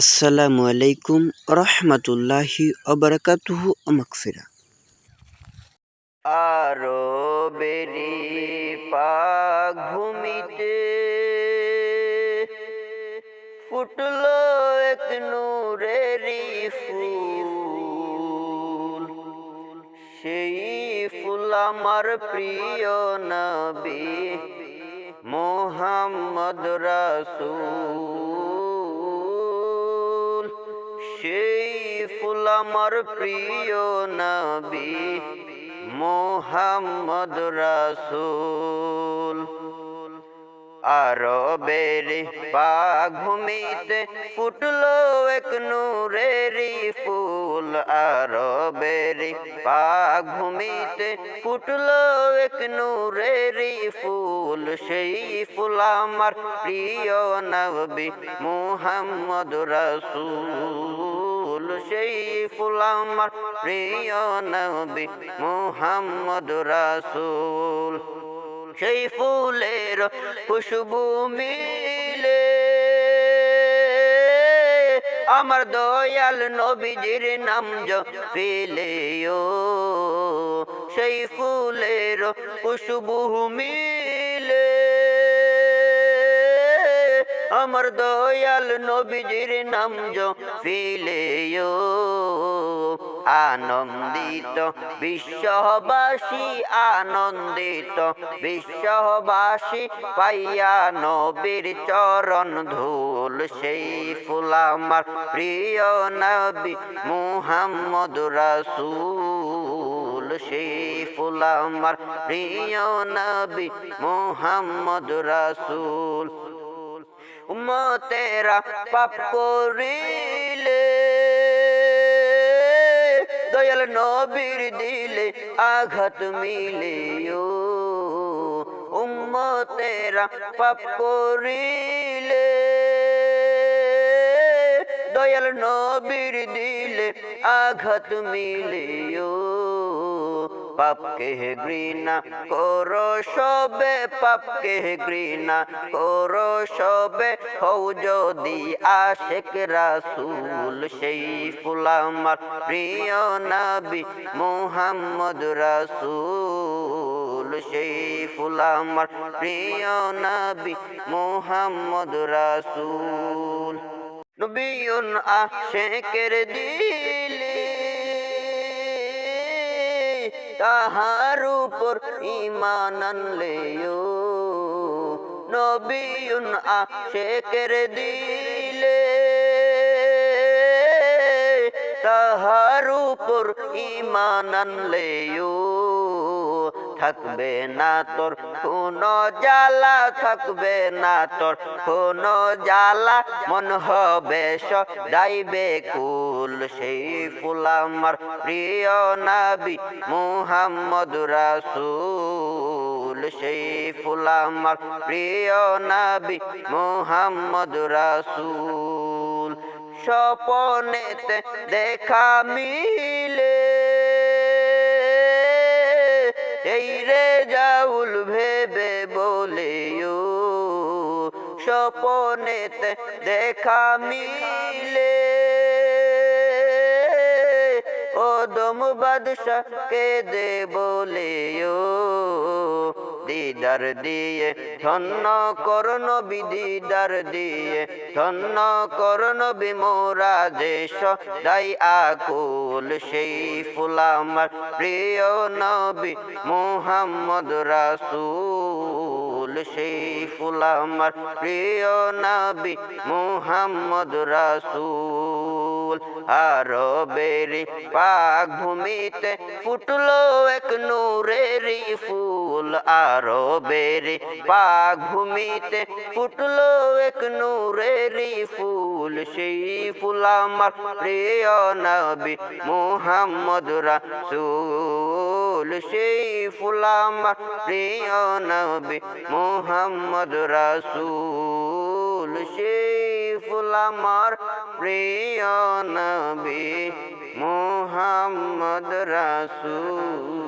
আসসালামু আলাইকুম রহমতুল্লাহি অবরাকাতুহু মাগফিরা আরও বেরি পাক ভূমিতে ফুটলো এক নূরেরি ফুল। সেই ফুল আমার প্রিয় নবী মোহাম্মদ রাসূল। সেই ফুল আমার প্রিয় নবী মোহাম্মদ রাসুল। আরবের বাঘুমিতে ফুটলো এক নূরেরি ফুল। আরবের বাঘুমিতে ফুটলো এক নূরেরি ফুল। সেই ফুল আমার প্রিয় নবী মুহাম্মদ রাসূল। সেই ফুল আমার প্রিয় নবী মুহাম্মদ রাসূল। সেই ফুলের খুশবু মিলে আমার দয়াল নবীজির নাম জপিলে ও সেই ফুলের খুশবু আমার দয়াল নবীজির নাম জপিলে ও আনন্দিত বিশ্ববাসী আনন্দিত বিশ্ববাসী পাইয়া নবীর চরণ ধুল সেই ফুল আমার প্রিয় নবী মুহাম্মদ রাসূল। সেই ফুল আমার প্রিয় নবী মুহাম্মদ রাসূল। উম্মতেরা পাপ করিলে, দয়াল নবীর দিলে আঘাত মিলে উম্মতেরা পাপ করিলে দয়াল নবীর দিলে আঘাত মিলে ও পাপকে ঘৃণা করো সবে, পাপকে ঘৃণা করো সবে। হও যদি আশেক রাসূল, সেই ফুল আমার প্রিয় নবী মুহাম্মদ রাসূল। সেই ফুল আমার প্রিয় নবী মুহাম্মদ রাসূল। নবীন আশেকের দিলে তাহার উপর ইমান আনলেও নবীন আশেকের দিলে তাহার উপর ইমান আনলেও থাকবে না তোর, কোন জ্বালা থাকবে না তোর, কোন জ্বালা মন হবে যাইবে কুল সেই ফুল আমার প্রিয় নাবি মুহাম্মদ রাসূল। সেই ফুল আমার প্রিয় নাবি মুহাম্মদ রাসূল। স্বপনেতে দেখা মিলে এই রে জাউল ভেবে বলেও স্বপনেতে দেখা মিলে। ওদম বাদশাহ কে দে বলেও। দিদার দিয়ে ধন্য করণ বিদিদার দিয়ে ধন্য করণ বিমোরা দেশ দাই আকুল, সেই ফুল আমার প্রিয় নবী মুহাম্মদ রাসূল। সেই ফুল আমার প্রিয় নবী মুহাম্মদ রাসূল। আরবেরি পাক ভূমিতে ফুটলো এক নূরেরি ফুল। আরবেরি পাক ভূমিতে ফুটলো এক নূরেরি ফুল। সেই ফুল আমার প্রিয় নবী মুহাম্মদ রাসূল। সেই ফুল আমার প্রিয় নবী মুহাম্মদ রাসূল। সেই ফুল আমার প্রিয় নবী মোহাম্মদ রাসূল।